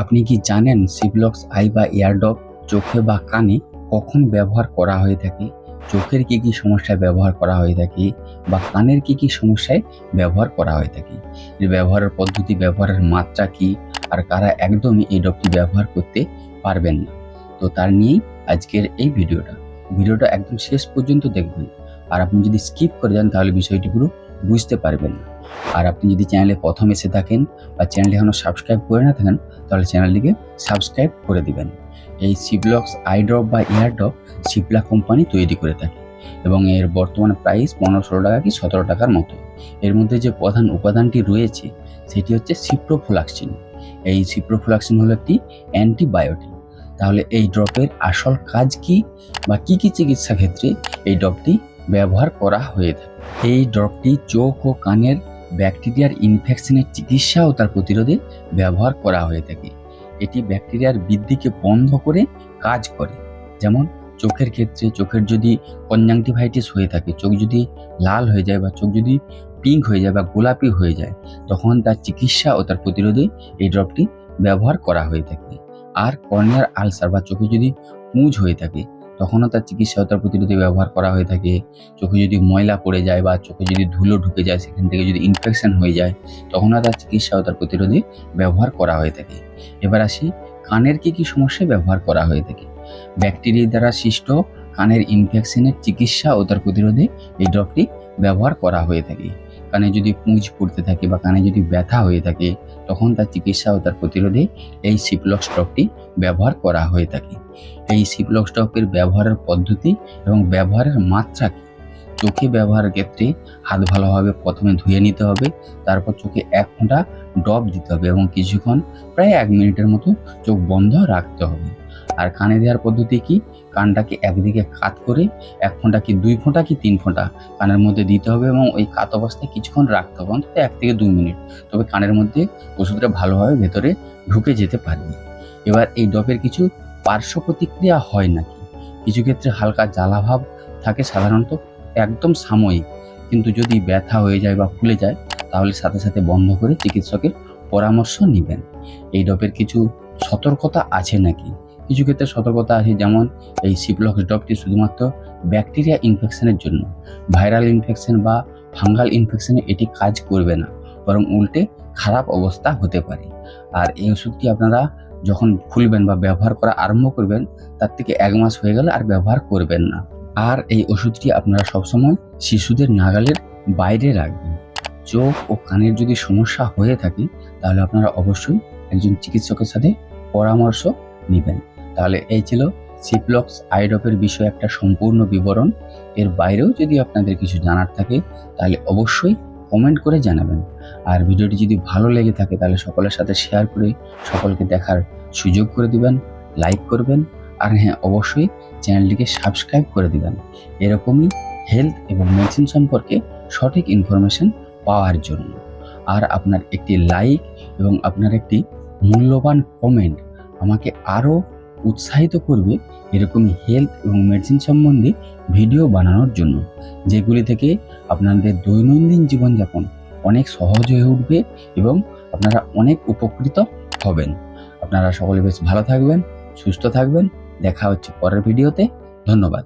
আপনি কি জানেন সিবলক্স আই বা এয়ারডপ চোখে বা কানে কখন ব্যবহার করা হয়ে থাকে? চোখের কি কি সমস্যায় ব্যবহার করা হয়ে থাকে? বা কানের কি কি সমস্যায় ব্যবহার করা হয়ে থাকে? এর ব্যবহারের পদ্ধতি, ব্যবহারের মাত্রা কি? আর কারা একদমই এই ডপটি ব্যবহার করতে পারবেন না? তো তার নিয়েই আজকের এই ভিডিওটা। ভিডিওটা একদম শেষ পর্যন্ত দেখবেন। আর আপনি যদি স্কিপ করে যান তাহলে বিষয়টি পুরো বুঝতে পারবেন না। আর আপনি যদি চ্যানেলে প্রথম এসে থাকেন বা চ্যানেলটি এখনও সাবস্ক্রাইব করে না থাকেন, তাহলে চ্যানেলটিকে সাবস্ক্রাইব করে দিবেন। এই সিবলক্স আইড্রপ বা এয়ারড্রপ সিপলা কোম্পানি তৈরি করে থাকে এবং এর বর্তমান প্রাইস পনেরো ষোলো টাকা কি সতেরো টাকার মতো। এর মধ্যে যে প্রধান উপাদানটি রয়েছে, সেটি হচ্ছে সিপ্রোফ্লাক্সিন এই সিপ্রোফ্লাক্সিন হলো একটি অ্যান্টিবায়োটিক তাহলে এই ড্রপের আসল কাজ কি বা কি কি চিকিৎসা ক্ষেত্রে এই ড্রপটি ব্যবহার করা হয়ে থাকে? এই ড্রপটি চোখ ও কানের ব্যাকটেরিয়ার ইনফেকশনের চিকিৎসা ও তার প্রতিরোধে ব্যবহার করা হয়ে থাকে। এটি ব্যাকটেরিয়ার বৃদ্ধিকে বন্ধ করে কাজ করে। যেমন চোখের ক্ষেত্রে চোখের যদি কনজাংটিভাইটিস হয়ে থাকে, চোখ যদি লাল হয়ে যায় বা চোখ যদি পিঙ্ক হয়ে যায় বা গোলাপি হয়ে যায়, তখন তার চিকিৎসা ও তার প্রতিরোধে এই ড্রপটি ব্যবহার করা হয়ে থাকে। আর কর্নিয়ার আলসার বা চোখে যদি পুঁজ হয়ে থাকে তখনও তার চিকিৎসা তার প্রতিরোধে ব্যবহার করা হয়ে থাকে। চোখে যদি ময়লা পড়ে যায় বা চোখে যদি ধুলো ঢুকে যায়, সেখান থেকে যদি ইনফেকশন হয়ে যায়, তখনও তার চিকিৎসা তার প্রতিরোধে ব্যবহার করা হয়ে থাকে। এবার আসি, কানের কি কি সমস্যায় ব্যবহার করা হয়ে থাকে? ব্যাকটেরিয়া দ্বারা সৃষ্ট কানের ইনফেকশনের চিকিৎসা ও তার প্রতিরোধে এই ড্রপটি ব্যবহার করা হয়ে থাকে। কানে যদি পুঁজ পড়তে থাকে বা কানে যদি ব্যথা হয়ে থাকে, তখন তার চিকিৎসা ও তার প্রতিরোধে এই সিপ্লক্স ড্রপটি ব্যবহার করা হয়ে থাকে। এই সিপ্লক্স ড্রপের ব্যবহারের পদ্ধতি এবং ব্যবহারের মাত্রা কি? চোখে ব্যবহারের ক্ষেত্রে হাত ভালোভাবে প্রথমে ধুয়ে নিতে হবে, তারপর চোখে এক ফোঁটা ড্রপ দিতে হবে এবং কিছুক্ষণ প্রায় এক মিনিটের মতো চোখ বন্ধ রাখতে হবে। আর কানে দেওয়ার পদ্ধতি কি? কানটাকে একদিকে কাত করে এক ফোঁটা কি দুই ফোঁটা কি তিন ফোঁটা কানের মধ্যে দিতে হবে এবং ওই কাত অবস্থায় কিছুক্ষণ রাখতে হবে, অন্তত এক থেকে দুই মিনিট। তবে কানের মধ্যে ওষুধটা ভালোভাবে ভেতরে ঢুকে যেতে পারবে। এবার এই ডপের কিছু পার্শ্ব প্রতিক্রিয়া হয় নাকি? কিছু ক্ষেত্রে হালকা জ্বালাভাব থাকে সাধারণত একদম সাময়িক। কিন্তু যদি ব্যথা হয়ে যায় বা ফুলে যায়, তাহলে সাথে সাথে বন্ধ করে চিকিৎসকের পরামর্শ নেবেন। এই ডপের কিছু সতর্কতা আছে নাকি? কিছু ক্ষেত্রে সতর্কতা আছে, যেমন এই সিপ্লক্স ডপটি শুধুমাত্র ব্যাকটেরিয়া ইনফেকশনের জন্য। ভাইরাল ইনফেকশন বা ফাঙ্গাল ইনফেকশনে এটি কাজ করবে না, বরং উল্টে খারাপ অবস্থা হতে পারে। আর এই ওষুধটি আপনারা যখন খুলবেন বা ব্যবহার করা আরম্ভ করবেন, তার থেকে এক মাস হয়ে গেলে আর ব্যবহার করবেন না। আর এই ওষুধটি আপনারা সবসময় শিশুদের নাগালের বাইরে রাখবেন। চোখ ও কানের যদি সমস্যা হয়ে থাকে, তাহলে আপনারা অবশ্যই একজন চিকিৎসকের সাথে পরামর্শ নেবেন। তাহলে এই ছিল সিপ্লক্স আইডপের বিষয়ে একটা সম্পূর্ণ বিবরণ। এর বাইরেও যদি আপনাদের কিছু জানার থাকে, তাহলে অবশ্যই কমেন্ট করে জানাবেন। আর ভিডিওটি যদি ভালো লেগে থাকে, তাহলে সকলের সাথে শেয়ার করে সকলকে দেখার সুযোগ করে দিবেন লাইক করবেন, আর হ্যাঁ অবশ্যই চ্যানেলটিকে সাবস্ক্রাইব করে দিবেন। এরকমই হেলথ এবং মেডিসিন সম্পর্কে সঠিক ইনফরমেশন পাওয়ার জন্য। আর আপনার একটি লাইক এবং আপনার একটি মূল্যবান কমেন্ট আমাকে আরও উৎসাহিত করবে এরকম হেলথ এবং মেডিসিন সম্বন্ধে ভিডিও বানানোর জন্য, যেগুলি থেকে আপনাদের দৈনন্দিন জীবনযাপন অনেক সহজ হয়ে উঠবে এবং আপনারা অনেক উপকৃত হবেন। আপনারা সকলে বেশ ভালো থাকবেন, সুস্থ থাকবেন। দেখা হচ্ছে পরের ভিডিওতে ধন্যবাদ।